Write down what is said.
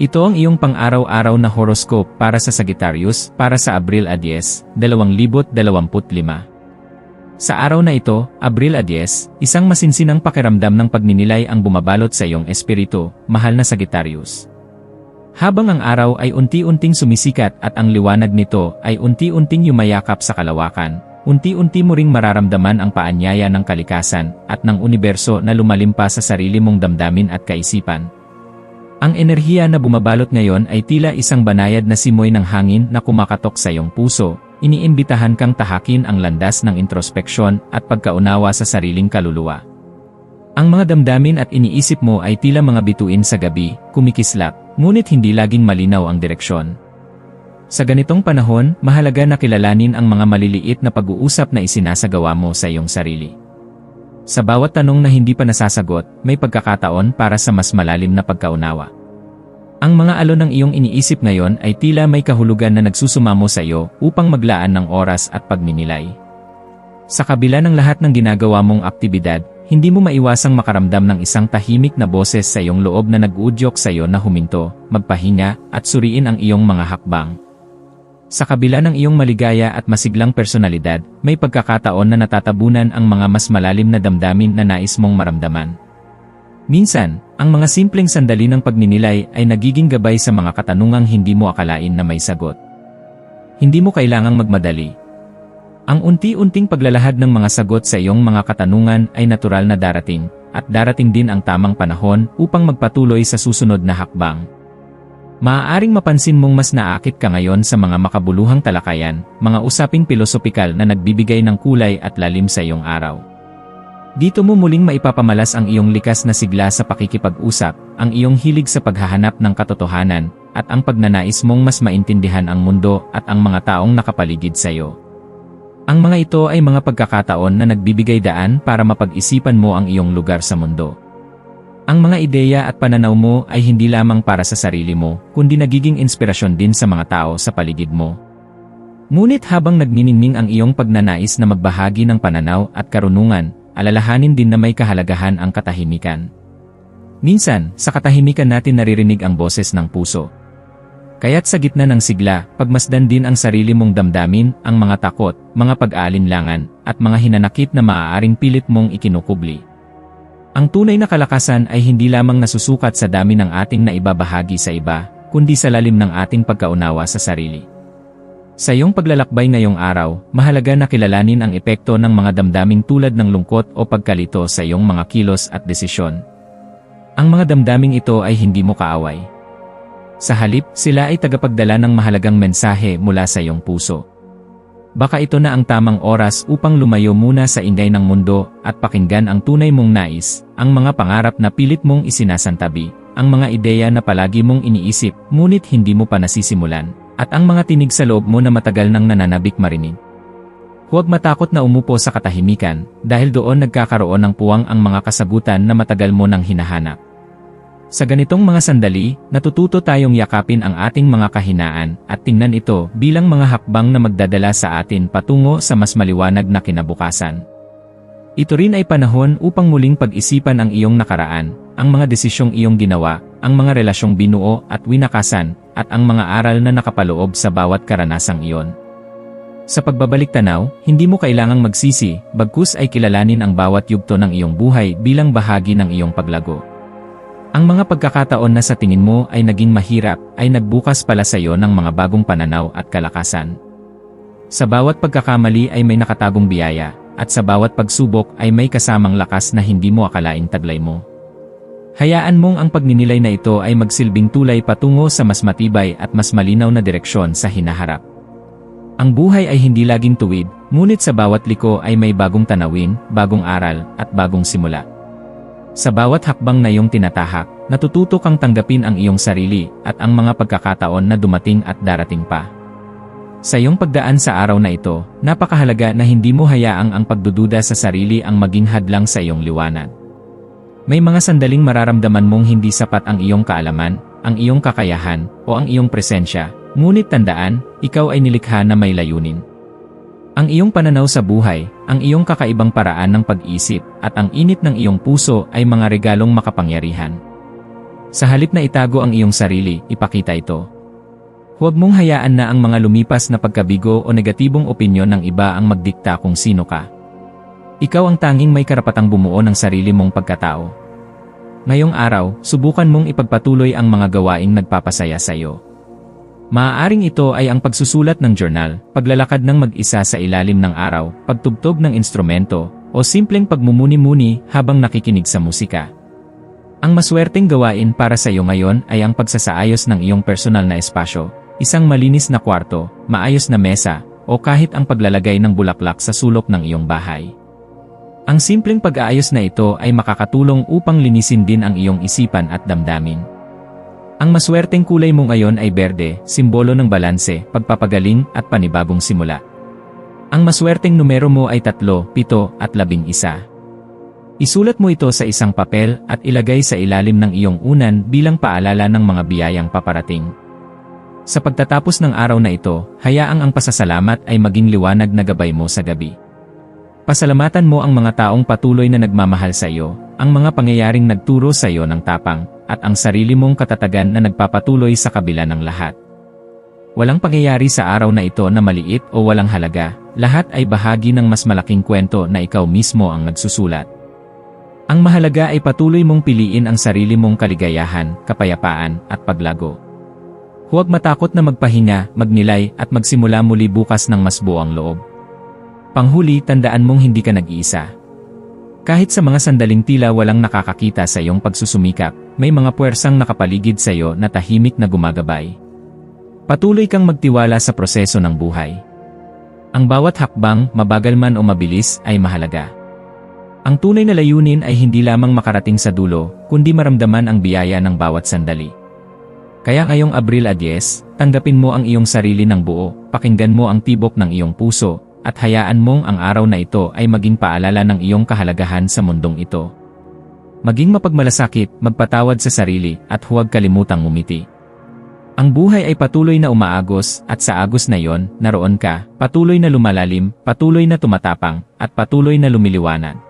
Ito ang iyong pang-araw-araw na horoscope para sa Sagittarius para sa Abril 10, 2025. Sa araw na ito, Abril 10, isang masinsinang pakiramdam ng pagninilay ang bumabalot sa iyong espiritu, mahal na Sagittarius. Habang ang araw ay unti-unting sumisikat at ang liwanag nito ay unti-unting yumayakap sa kalawakan, unti-unti mo ring mararamdaman ang paanyaya ng kalikasan at ng universo na lumalim pa sa sarili mong damdamin at kaisipan. Ang enerhiya na bumabalot ngayon ay tila isang banayad na simoy ng hangin na kumakatok sa iyong puso, iniimbitahan kang tahakin ang landas ng introspeksyon at pagkaunawa sa sariling kaluluwa. Ang mga damdamin at iniisip mo ay tila mga bituin sa gabi, kumikislap, ngunit hindi laging malinaw ang direksyon. Sa ganitong panahon, mahalaga na kilalanin ang mga maliliit na pag-uusap na isinasagawa mo sa iyong sarili. Sa bawat tanong na hindi pa nasasagot, may pagkakataon para sa mas malalim na pagkaunawa. Ang mga alon ng iyong iniisip ngayon ay tila may kahulugan na nagsusumamo sa iyo upang maglaan ng oras at pagninilay. Sa kabila ng lahat ng ginagawa mong aktibidad, hindi mo maiwasang makaramdam ng isang tahimik na boses sa iyong loob na nag-uudyok sa iyo na huminto, magpahinga, at suriin ang iyong mga hakbang. Sa kabila ng iyong maligaya at masiglang personalidad, may pagkakataon na natatabunan ang mga mas malalim na damdamin na nais mong maramdaman. Minsan, ang mga simpleng sandali ng pagninilay ay nagiging gabay sa mga katanungang hindi mo akalain na may sagot. Hindi mo kailangang magmadali. Ang unti-unting paglalahad ng mga sagot sa iyong mga katanungan ay natural na darating, at darating din ang tamang panahon upang magpatuloy sa susunod na hakbang. Maaaring mapansin mong mas naakit ka ngayon sa mga makabuluhang talakayan, mga usaping pilosopikal na nagbibigay ng kulay at lalim sa iyong araw. Dito mo muling maipapamalas ang iyong likas na sigla sa pakikipag-usap, ang iyong hilig sa paghahanap ng katotohanan, at ang pagnanais mong mas maintindihan ang mundo at ang mga taong nakapaligid sa iyo. Ang mga ito ay mga pagkakataon na nagbibigay daan para mapag-isipan mo ang iyong lugar sa mundo. Ang mga ideya at pananaw mo ay hindi lamang para sa sarili mo, kundi nagiging inspirasyon din sa mga tao sa paligid mo. Ngunit habang nagniningning ang iyong pagnanais na magbahagi ng pananaw at karunungan, alalahanin din na may kahalagahan ang katahimikan. Minsan, sa katahimikan natin naririnig ang boses ng puso. Kaya't sa gitna ng sigla, pagmasdan din ang sarili mong damdamin, ang mga takot, mga pag-aalinlangan, at mga hinanakit na maaaring pilit mong ikinukubli. Ang tunay na kalakasan ay hindi lamang nasusukat sa dami ng ating naibabahagi sa iba, kundi sa lalim ng ating pagkaunawa sa sarili. Sa iyong paglalakbay ngayong araw, mahalaga na kilalanin ang epekto ng mga damdaming tulad ng lungkot o pagkalito sa iyong mga kilos at desisyon. Ang mga damdaming ito ay hindi mo kaaway. Sa halip, sila ay tagapagdala ng mahalagang mensahe mula sa iyong puso. Baka ito na ang tamang oras upang lumayo muna sa ingay ng mundo at pakinggan ang tunay mong nais, ang mga pangarap na pilit mong isinasantabi, ang mga ideya na palagi mong iniisip ngunit hindi mo pa nasisimulan, at ang mga tinig sa loob mo na matagal nang nananabik marinig. Huwag matakot na umupo sa katahimikan dahil doon nagkakaroon ng puwang ang mga kasagutan na matagal mo nang hinahanap. Sa ganitong mga sandali, natututo tayong yakapin ang ating mga kahinaan at tingnan ito bilang mga hakbang na magdadala sa atin patungo sa mas maliwanag na kinabukasan. Ito rin ay panahon upang muling pag-isipan ang iyong nakaraan, ang mga desisyong iyong ginawa, ang mga relasyong binuo at winakasan, at ang mga aral na nakapaloob sa bawat karanasang iyon. Sa pagbabalik tanaw, hindi mo kailangang magsisi, bagkus ay kilalanin ang bawat yugto ng iyong buhay bilang bahagi ng iyong paglago. Ang mga pagkakataon na sa tingin mo ay naging mahirap ay nagbukas pala sa iyo ng mga bagong pananaw at kalakasan. Sa bawat pagkakamali ay may nakatagong biyaya, at sa bawat pagsubok ay may kasamang lakas na hindi mo akalaing taglay mo. Hayaan mong ang pagninilay na ito ay magsilbing tulay patungo sa mas matibay at mas malinaw na direksyon sa hinaharap. Ang buhay ay hindi laging tuwid, ngunit sa bawat liko ay may bagong tanawin, bagong aral, at bagong simula. Sa bawat hakbang na iyong tinatahak, natututo kang tanggapin ang iyong sarili at ang mga pagkakataon na dumating at darating pa. Sa iyong pagdaan sa araw na ito, napakahalaga na hindi mo hayaang ang pagdududa sa sarili ang maging hadlang sa iyong liwanag. May mga sandaling mararamdaman mong hindi sapat ang iyong kaalaman, ang iyong kakayahan, o ang iyong presensya, ngunit tandaan, ikaw ay nilikha na may layunin. Ang iyong pananaw sa buhay, ang iyong kakaibang paraan ng pag-isip, at ang init ng iyong puso ay mga regalong makapangyarihan. Sa halip na itago ang iyong sarili, ipakita ito. Huwag mong hayaan na ang mga lumipas na pagkabigo o negatibong opinyon ng iba ang magdikta kung sino ka. Ikaw ang tanging may karapatang bumuo ng sarili mong pagkatao. Ngayong araw, subukan mong ipagpatuloy ang mga gawaing nagpapasaya sa iyo. Maaaring ito ay ang pagsusulat ng journal, paglalakad ng mag-isa sa ilalim ng araw, pagtugtog ng instrumento, o simpleng pagmumuni-muni habang nakikinig sa musika. Ang maswerteng gawain para sa iyo ngayon ay ang pagsasaayos ng iyong personal na espasyo, isang malinis na kwarto, maayos na mesa, o kahit ang paglalagay ng bulaklak sa sulok ng iyong bahay. Ang simpleng pag-aayos na ito ay makakatulong upang linisin din ang iyong isipan at damdamin. Ang maswerteng kulay mo ngayon ay berde, simbolo ng balanse, pagpapagaling at panibagong simula. Ang maswerteng numero mo ay 3, 7 at 11. Isulat mo ito sa isang papel at ilagay sa ilalim ng iyong unan bilang paalala ng mga biyayang paparating. Sa pagtatapos ng araw na ito, hayaang ang pasasalamat ay maging liwanag na gabay mo sa gabi. Pasalamatan mo ang mga taong patuloy na nagmamahal sa iyo, ang mga pangyayaring nagturo sa iyo ng tapang, at ang sarili mong katatagan na nagpapatuloy sa kabila ng lahat. Walang pangyayari sa araw na ito na maliit o walang halaga, lahat ay bahagi ng mas malaking kwento na ikaw mismo ang nagsusulat. Ang mahalaga ay patuloy mong piliin ang sarili mong kaligayahan, kapayapaan, at paglago. Huwag matakot na magpahinga, magnilay, at magsimula muli bukas ng mas buong loob. Panghuli, tandaan mong hindi ka nag-iisa. Kahit sa mga sandaling tila walang nakakakita sa iyong pagsusumikap, may mga puwersang nakapaligid sa iyo na tahimik na gumagabay. Patuloy kang magtiwala sa proseso ng buhay. Ang bawat hakbang, mabagal man o mabilis, ay mahalaga. Ang tunay na layunin ay hindi lamang makarating sa dulo, kundi maramdaman ang biyaya ng bawat sandali. Kaya ngayong Abril a 10, tanggapin mo ang iyong sarili ng buo, pakinggan mo ang tibok ng iyong puso, at hayaan mong ang araw na ito ay maging paalala ng iyong kahalagahan sa mundong ito. Maging mapagmalasakit, magpatawad sa sarili, at huwag kalimutang umiti. Ang buhay ay patuloy na umaagos, at sa agos na yon, naroon ka, patuloy na lumalalim, patuloy na tumatapang, at patuloy na lumiliwanag.